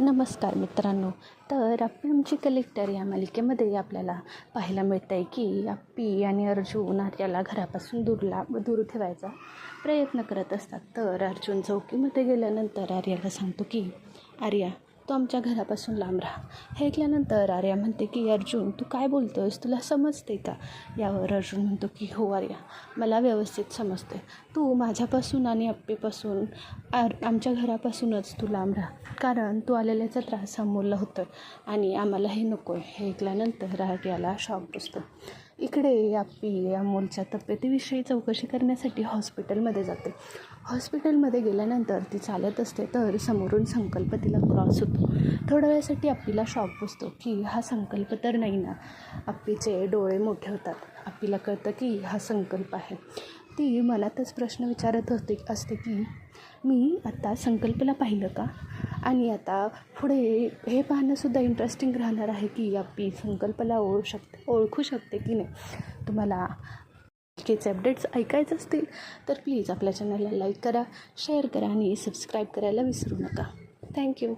नमस्कार मित्रांनो. तर आपली आमची कलेक्टर या मालिकेमध्ये आपल्याला पाहायला मिळतं आहे की आप्पी आणि अर्जुन आर्याला घरापासून दूरला दूर ठेवायचा प्रयत्न करत असतात. तर अर्जुन चौकीमध्ये गेल्यानंतर आर्याला सांगतो की आर्या तू आमच्या घरापासून लांब राहा. हे ऐकल्यानंतर आर्या म्हणते की अर्जुन तू काय बोलतो आहेस तुला समजते का? यावर अर्जुन म्हणतो की हो आर्या मला व्यवस्थित समजते तू माझ्यापासून आणि अप्पीपासून आर आमच्या घरापासूनच तू लांब राहा. कारण तू आलेल्याचा त्रास समोरला होतो आहे आणि आम्हाला हे नको आहे हे ऐकल्यानंतर आर्याला शॉक बसतो. इकडे अप्पी अमोलच्या तब्येतीविषयी चौकशी करण्यासाठी हॉस्पिटलमध्ये जाते. हॉस्पिटलमध्ये गेल्यानंतर ती चालत असते तर समोरून संकल्प तिला क्रॉस होतो. थोड्या वेळासाठी अप्पीला शॉक बसतो की हा संकल्प तर नाही ना. अप्पीचे डोळे मोठे होतात. अप्पीला कळतं की हा संकल्प आहे. ती मनातच प्रश्न विचारत होते असते की मी आत्ता संकल्पला पाहिलं का? आणि आता पुढे हे पाहणंसुद्धा इंटरेस्टिंग राहणार आहे की आपली संकल्पला ओळू शकते ओळखू शकते की नाही. तुम्हाला केचे अपडेट्स ऐकायचे असतील तर प्लीज आपल्या चॅनलला लाईक करा शेअर करा आणि सबस्क्राईब करायला विसरू नका. थँक्यू